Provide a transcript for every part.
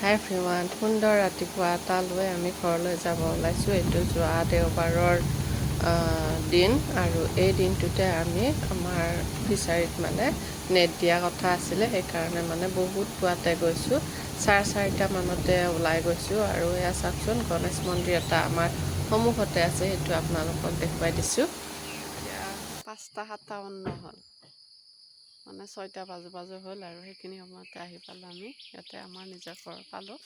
হাই ফ্ৰিৱান সুন্দৰ ৰাতিপুৱা এটা লৈ আমি ঘৰলৈ যাব ওলাইছোঁ এইটো যোৱা দেওবাৰৰ দিন আৰু এই দিনটোতে আমি আমাৰ ফিচাৰীত মানে নেট দিয়া কথা আছিলে সেইকাৰণে মানে বহুত পুৱাতে গৈছোঁ চাৰে চাৰিটা মানতে ওলাই গৈছোঁ আৰু এয়া চাওকচোন গণেশ মন্দিৰ এটা আমাৰ সন্মুখতে আছে সেইটো আপোনালোকক দেখুৱাই দিছোঁ পাঁচটা সাতাৱন্ন হ'ল মানে ছয়টা বাজু বাজু হ'ল আৰু সেইখিনি সময়তে আহি পালোঁ আমি। ইয়াতে আমাৰ নিজৰ ঘৰ পালোঁ।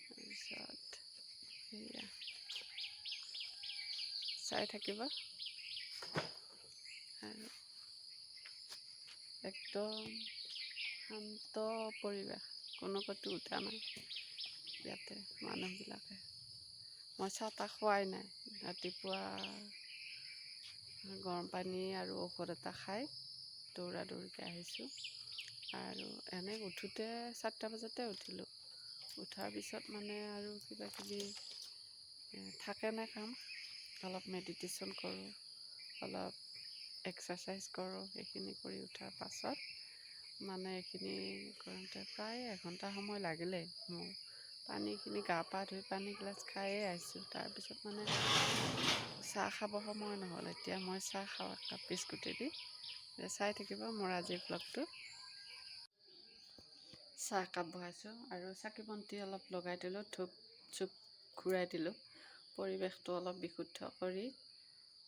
তাৰপিছত সেয়া চাই থাকিব। আৰু একদম শান্ত পৰিৱেশ। কোনো ক'তো উঠা নাই ইয়াতে মানুহবিলাকে। মই চাহ তাহ খোৱাই নাই। ৰাতিপুৱা গৰম পানী আৰু ঔষধ এটা খাই দৌৰা দৌৰিকৈ আহিছোঁ। আৰু এনেই উঠোঁতে চাৰিটা বজাতে উঠিলোঁ। উঠাৰ পিছত মানে আৰু কিবা কিবি থাকে না কাম? অলপ মেডিটেশ্যন কৰোঁ অলপ এক্সাৰচাইজ কৰোঁ সেইখিনি কৰি উঠাৰ পাছত মানে এইখিনি কৰোঁতে প্ৰায় এঘণ্টা সময় লাগিলেই মোৰ। পানীখিনি গা পা ধুই পানী গিলাচ খায়ে আহিছোঁ। তাৰপিছত মানে চাহ খাব সময় নহ'ল। এতিয়া মই চাহ খাওঁ একাপ বিস্কুটেদি। চাই থাকিব মোৰ আজিৰ ব্লগটো চাহ একাপ বহাইছোঁ আৰু চাকি বন্তি অলপ লগাই দিলোঁ ধূপ চুপ ঘূৰাই দিলোঁ। পৰিৱেশটো অলপ বিশুদ্ধ কৰি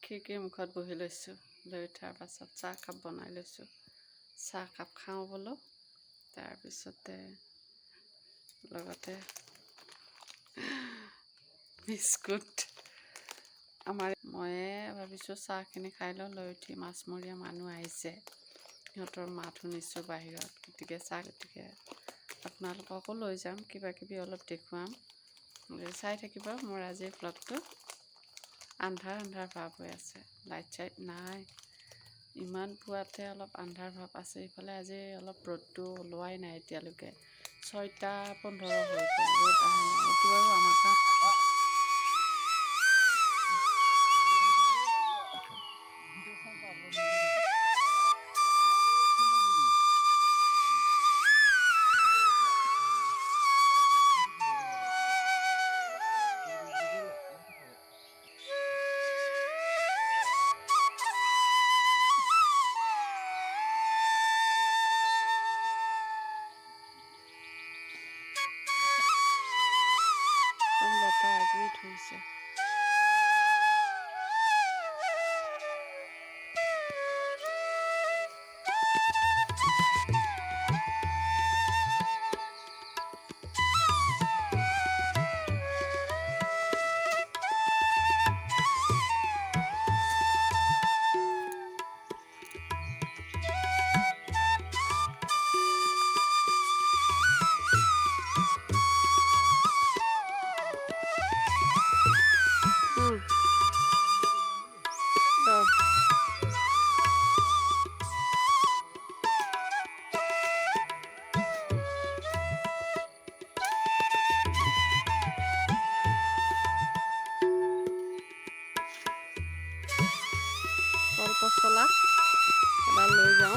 খিৰিকীৰ মুখত বহি লৈছোঁ। লৈ উঠাৰ পাছত চাহকাপ বনাই লৈছোঁ। চাহকাপ খাওঁ বোলো। তাৰপিছতে লগতে বিস্কুট। আমাৰ ময়ে ভাবিছোঁ চাহখিনি খাই লওঁ লৈ উঠি মাছমৰীয়া মানুহ আহিছে। সিহঁতৰ মাত শুনিছোঁ বাহিৰত। গতিকে চাহ গতিকে আপোনালোককো লৈ যাম কিবা কিবি অলপ দেখুৱাম। চাই থাকিব মোৰ আজিৰ ব্লগটো আন্ধাৰ আন্ধাৰ ভাৱ হৈ আছে। লাইট চাইট নাই। ইমান পুৱাতে অলপ আন্ধাৰ ভাৱ আছে। ইফালে আজি অলপ ৰ'দটো ওলোৱাই নাই এতিয়ালৈকে। ছয়টা পোন্ধৰ হৈ গ'ল। নাই। এইটো বাৰু আমাৰ 不会脱鞋 তোলা এবার লয়ে যাও।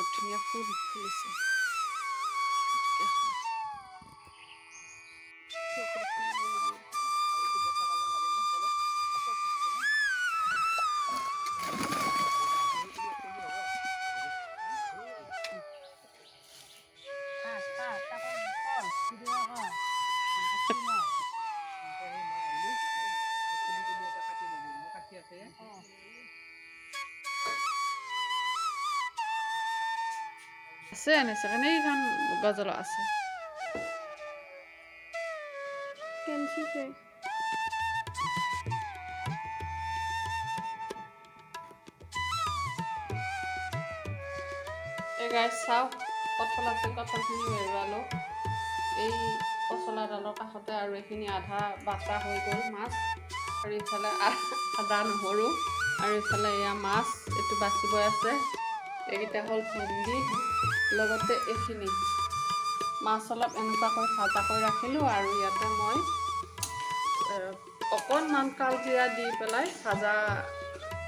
我特别富裕，富裕。আছে কাৰণে এইখন গজল আছে এই গাই চাওক কঁঠাল আছে কঁঠালখিনি এৰুৱালোঁ এই পচলাডালৰ কাষতে আৰু এইখিনি আধা বাটা হৈ গ'ল মাছ আৰু ইফালে আদা নহৰু আৰু ইফালে এয়া মাছ এইটো বাচিবই আছে এইকেইটা হ'ল ভেন্দি লগতে এইখিনি মাছ অলপ এনেকুৱাকৈ ভাজা কৰি ৰাখিলোঁ আৰু ইয়াতে মই অকণমান কালজিৰা দি পেলাই ভাজা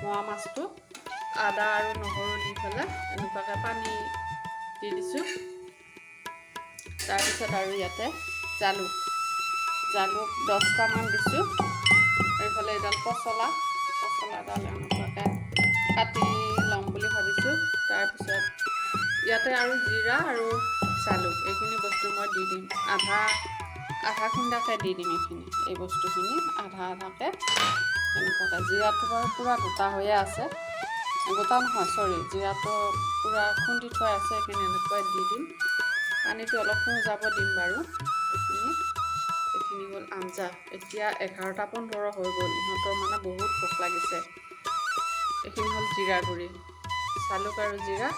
মোৱা মাছটো আদা আৰু নহৰু দি পেলাই এনেকুৱাকৈ পানী দি দিছোঁ। তাৰপিছত আৰু ইয়াতে জালুক জালুক দহটামান দিছোঁ। আৰু ইফালে এডাল পচলা পচলাডাল এনেকুৱাকৈ কাটি ল'ম বুলি ভাবিছোঁ। তাৰপিছত ইয়াতে আৰু জিৰা আৰু জালুক এইখিনি বস্তু মই দি দিম। আধা আধা খুন্দাকৈ দি দিম এইখিনি, এই বস্তুখিনি। আধা, আধাকৈ এনেকুৱাকৈ। জিৰাটো বাৰু পূৰা গোটা হৈয়ে আছে। গোটা নহয়, চৰি, জিৰাটো পূৰা খুন্দি থোৱা আছে, এইখিনি এনেকৈ দি দিম। পানীটো অলপ যাব দিম বাৰু। এইখিনি এইখিনি হ'ল আঞ্জা। এতিয়া এঘাৰটা, পোন্ধৰ হৈ গ'ল। ইহঁতৰ মানে বহুত ভোক লাগিছে। এইখিনি হ'ল জিৰা গুড়ি। জালুক আৰু জিৰা।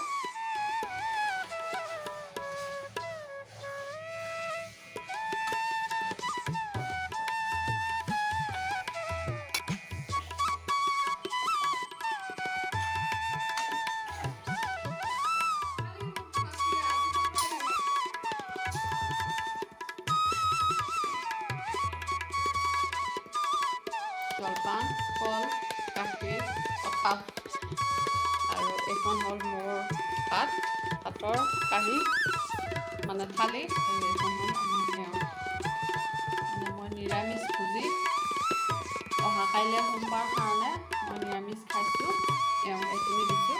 কল গাখীৰ কঁঠাল আৰু এইখন হ'ল মোৰ ভাত, ভাতৰ কাঁহী মানে থালি, আৰু এইখন হ'ল আমাৰ মানে মই নিৰামিষ ভোজী। অহা কাইলৈ সোমবাৰ কাৰণে মই নিৰামিষ খাইছোঁ। এওঁ, এইখিনি দিছোঁ।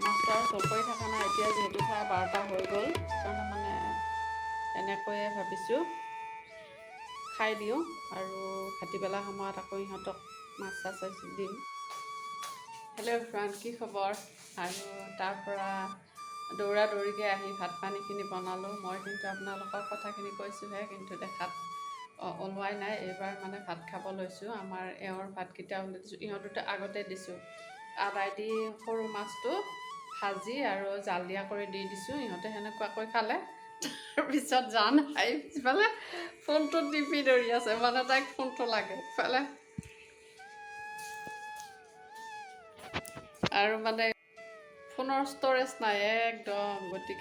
মাষ্টৰ জল কৰি থকা নাই, এতিয়া যিহেতু চাৰে বাৰটা হৈ গ'ল, সেইকাৰণে মানে এনেকৈয়ে ভাবিছোঁ। খাই দিওঁ আৰু ভাটিবেলা সময়ত আকৌ ইহঁতক মাছ চাছ দিম। হেল্ল' ফ্ৰেণ্ড কি খবৰ? আৰু তাৰ পৰা দৌৰা দৌৰিকৈ আহি ভাত পানীখিনি বনালোঁ। মই কিন্তু আপোনালোকৰ কথাখিনি কৈছোঁহে কিন্তু দেখাত ওলোৱাই নাই। এইবাৰ মানে ভাত খাব লৈছোঁ। আমাৰ এওঁৰ ভাতকেইটা ওলাই দিছোঁ ইহঁত দুটা আগতে দিছোঁ। আদাই দি সৰু মাছটো ভাজি আৰু জাল দিয়া কৰি দি দিছোঁ। ইহঁতে সেনেকুৱাকৈ খালে। তাৰপিছত জান আহি পিছফালে ফোনটো টিপি ধৰি আছে। মানে তাইক ফোনটো লাগে। ইফালে আৰু মানে ফোনৰ ষ্ট'ৰেজ নাই একদম গতিকে